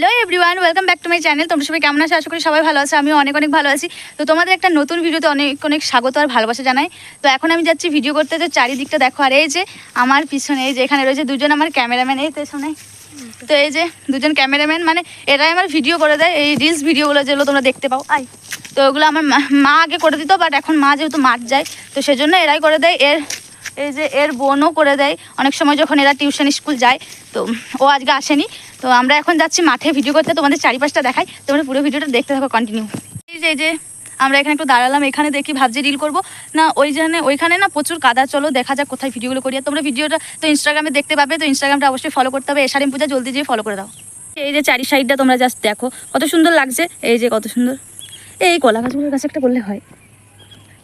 Hello everyone, welcome back to my channel. তোমরা সবাই কেমন আছো? আশা করি সবাই ভালো আছে। আমিও অনেক অনেক ভালো আছি। তো তোমাদের একটা নতুন ভিডিওতে অনেক অনেক স্বাগত আর ভালোবাসা জানাই। তো এখন আমি যাচ্ছি ভিডিও করতে। তো চারিদিকটা দেখো, আর এই যে আমার পিছনে, এই যে এখানে রয়েছে দুজন আমার ক্যামেরাম্যান। এই শোনাই তো এই যে দুজন ক্যামেরাম্যান মানে এরাই আমার ভিডিও করে দেয়। এই রিলস ভিডিওগুলো যেগুলো তোমরা দেখতে পাও। আই তো ওগুলো আমার মা- মা আগে করে দিত বাট এখন মা যেহেতু মাঠ যায়, তো সেজন্য এরাই করে দেয়। এর, এই যে এর বোনও করে দেয়। অনেক সময় যখন এরা টিউশন স্কুল যায় তো ও আজকে আসেনি। তো আমরা এখন যাচ্ছি মাঠে ভিডিও করতে, তোমাদের চারিপাশটা দেখাই। তোমরা পুরো ভিডিওটা দেখতে থাকো কন্টিনিউ এই যে যে, আমরা এখানে একটু দাঁড়ালাম, এখানে দেখি ভাবছি রিল করব। না, ওইখানে ওইখানে না প্রচুর কাদা, চলো দেখা যাক কোথায় ভিডিওগুলো করি। তোমরা ভিডিওটা তো ইনস্টাগ্রামে দেখতে পাবে, তো ইনস্টাগ্রামটা অবশ্যই ফলো করতে হবে। এশারিম পূজা জলদি যেয়ে ফলো করে দাও। এই যে চারি সাইডটা তোমরা জাস্ট দেখো। কত সুন্দর লাগছে। এই যে কত সুন্দর। এই কলা গাছগুলোর কাছে একটা করলে হয়।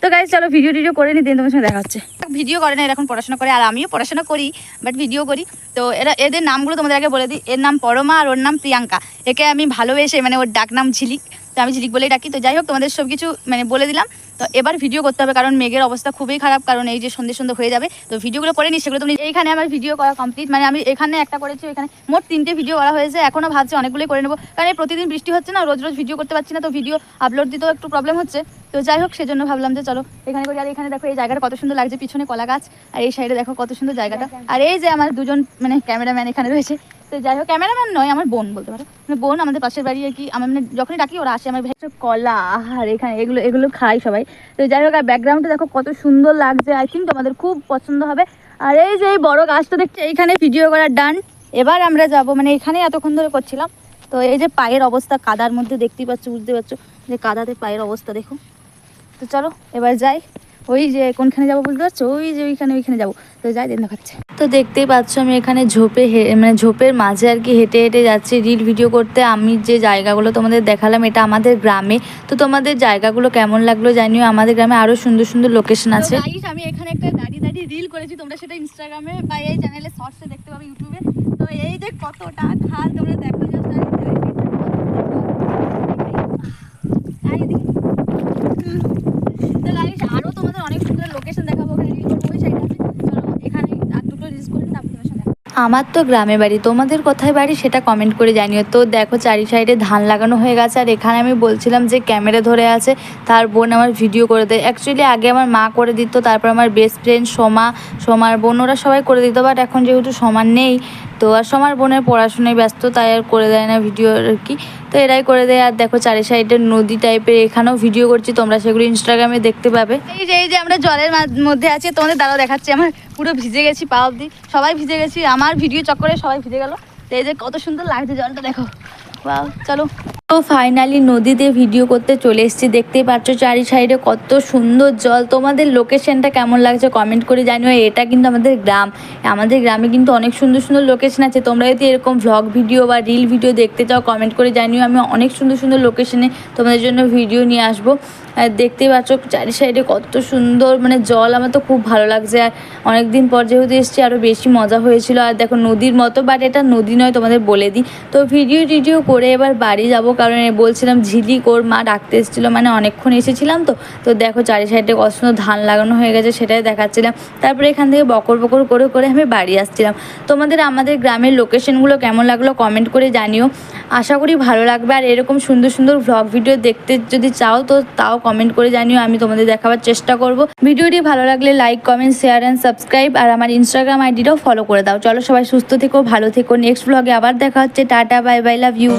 তো গাইজ চলো ভিডিও টিডিও করে নি দিন তোমার সঙ্গে দেখা হচ্ছে। ভিডিও করে না, এরকম পড়াশোনা করে, আর আমিও পড়াশোনা করি বাট ভিডিও করি। তো এরা, এদের নামগুলো তোমাদের আগে বলে দিই। এর নাম পরমা আর ওর নাম প্রিয়াঙ্কা। একে আমি ভালোবেসে মানে ওর ডাক নাম ঝিলিক, তো আমি ঝিলিক বলেই ডাকি। তো যাই হোক, তোমাদের সব কিছু মানে বলে দিলাম। তো এবার ভিডিও করতে হবে, কারণ মেঘের অবস্থা খুবই খারাপ, কারণ এই যে সন্ধে সন্ধে হয়ে যাবে। তো ভিডিওগুলো করে নি সেগুলো তুমি এইখানে আমার ভিডিও করা কমপ্লিট মানে আমি এখানে একটা করেছি এখানে মোট তিনটে ভিডিও করা হয়েছে। এখনও ভাবছি অনেকগুলোই করে নেব। কারণ প্রতিদিন বৃষ্টি হচ্ছে না, রোজ রোজ ভিডিও করতে পারছি না। তো ভিডিও আপলোড দিতেও একটু প্রবলেম হচ্ছে। তো যাই হোক সেজন্য ভাবলাম যে চলো এখানে করি। আর এখানে দেখো এই জায়গাটা কত সুন্দর লাগছে পিছনে কলা গাছ। আর এই সাইডে দেখো কত সুন্দর জায়গাটা। আর এই যে আমার দুজন মানে ক্যামেরাম্যান এখানে রয়েছে। তো যাই হোক ক্যামেরাম্যান নয় আমার বোন বলতে পারো। মানে বোন আমাদের পাশের বাড়ি আর কি আমার মানে যখনই ডাকি ওরা আসে আমার ভেতরে কলা আর এখানে এগুলো এগুলো খাই সবাই। তো যাই হোক আর ব্যাকগ্রাউন্ডে দেখো কত সুন্দর লাগছে। আই থিঙ্ক তোমাদের খুব পছন্দ হবে। আর এই যে এই বড় গাছটা দেখছি এইখানে ভিডিও করার ডান এবার আমরা যাব মানে এখানে এতক্ষণ ধরে করছিলাম। তো এই যে পায়ের অবস্থা কাদার মধ্যে দেখতেই পাচ্ছ বুঝতে পারছ? যে কাদাতে পায়ের অবস্থা দেখো। তো চলো এবার যাই। ওই যে কোনখানে যাব বুঝতে পারছ? ওই যে ওইখানে ওইখানে যাব। তো যাই দিন দেখাচ্ছে তো দেখতেই পাচ্ছ আমি এখানে ঝোপে মানে ঝোপের মাঝে আর কি হেঁটে হেঁটে যাচ্ছি রিল ভিডিও করতে। আমি যে জায়গাগুলো তোমাদের দেখালাম এটা আমাদের গ্রামে। তো তোমাদের জায়গাগুলো কেমন লাগল জানিও? আমাদের গ্রামে আরও সুন্দর সুন্দর লোকেশন আছে। আমি এখানে একটা দাঁড়িয়ে দাঁড়িয়ে রিল করেছি। তোমরা সেটা ইনস্টাগ্রামে বা এই চ্যানেলে শর্টসে দেখতে পাবে ইউটিউবে তো এই যে কতটা খাল তোমরা দেখো জাস্ট গাইস আরও তোমাদের অনেক সুন্দর লোকেশন দেখাবো ওখানে রিল করব ওই সাইড আছে চলো এখানে আর দুটো রিলস করে তারপর তোমার সাথে আমার তো গ্রামে বাড়ি, তোমাদের কোথায় বাড়ি সেটা কমেন্ট করে জানিও। তো দেখো চারি সাইডে ধান লাগানো হয়ে গেছে, আর এখানে আমি বলছিলাম যে ক্যামেরা ধরে আছে, তার বোন আমার ভিডিও করে দেয়। অ্যাকচুয়ালি আগে আমার মা করে দিত, তারপর আমার বেস্ট ফ্রেন্ড সোমা, সোমার বোন, ওরা সবাই করে দিত বাট এখন যেহেতু সমান নেই তো আর সমার বোনের পড়াশোনায় ব্যস্ত, তাই আর করে দেয় না ভিডিও আর কি। তো এরাই করে দেয়। আর দেখো চারি সাইডে নদী টাইপের এখানেও ভিডিও করছি, তোমরা সেগুলো ইনস্টাগ্রামে দেখতে পাবে। এই যে এই যে আমরা জলের মধ্যে আছি, তোমাদের দাঁড়াও দেখাচ্ছি, আমার পুরো ভিজে গেছি পা অব্দি। সবাই ভিজে গেছি, আমার ভিডিও চক্করে সবাই ভিজে গেল। তো এই যে কত সুন্দর লাগছে জলটা, দেখো। বাহ চলো। তো ফাইনালি নদীতে ভিডিও করতে চলে এসেছি। দেখতেই পাচ্ছ চারি সাইডে কত সুন্দর জল। তোমাদের লোকেশনটা কেমন লাগছে কমেন্ট করে জানিও। এটা কিন্তু আমাদের গ্রাম। আমাদের গ্রামে কিন্তু অনেক সুন্দর সুন্দর লোকেশন আছে। তোমরা যদি এরকম ভ্লগ ভিডিও বা রিল ভিডিও দেখতে চাও কমেন্ট করে জানিও। আমি অনেক সুন্দর সুন্দর লোকেশনে তোমাদের জন্য ভিডিও নিয়ে আসব। আর দেখতেই পাচ্ছ চারি সাইডে কত সুন্দর মানে জল। আমার তো খুব ভালো লাগছে। আর অনেক দিন পর যেহেতু এসেছি আরও বেশি মজা হয়েছিল। আর দেখো নদীর মতো বাট এটা নদী নয় তোমাদের বলে দিই। তো ভিডিও টিডিও করে এবার বাড়ি যাব। কারণ বলছিলাম ঝিলিক ওর মা ডাকতে এসেছিল মানে অনেকক্ষণ এসেছিলাম তো তো দেখো চারি সাইডে কত সুন্দর ধান লাগানো হয়ে গেছে সেটাই দেখাচ্ছিলাম। তারপরে এখান থেকে বকর বকর করে করে আমি বাড়ি আসছিলাম। তোমাদের আমাদের গ্রামের লোকেশনগুলো কেমন লাগল কমেন্ট করে জানিও। আশা করি ভালো লাগবে। আর এরকম সুন্দর সুন্দর ভ্লগ ভিডিও দেখতে যদি চাও তো তাও কমেন্ট করে জানিও, আমি তোমাদের দেখাবার চেষ্টা করব। ভিডিওটি ভালো লাগলে like comment share and subscribe আর আমার ইনস্টাগ্রাম আইডিটাও ফলো করে দাও। চলো সবাই সুস্থ থেকো, ভালো থেকো। নেক্সট ভ্লগে আবার দেখা হচ্ছে। Tata bye bye love you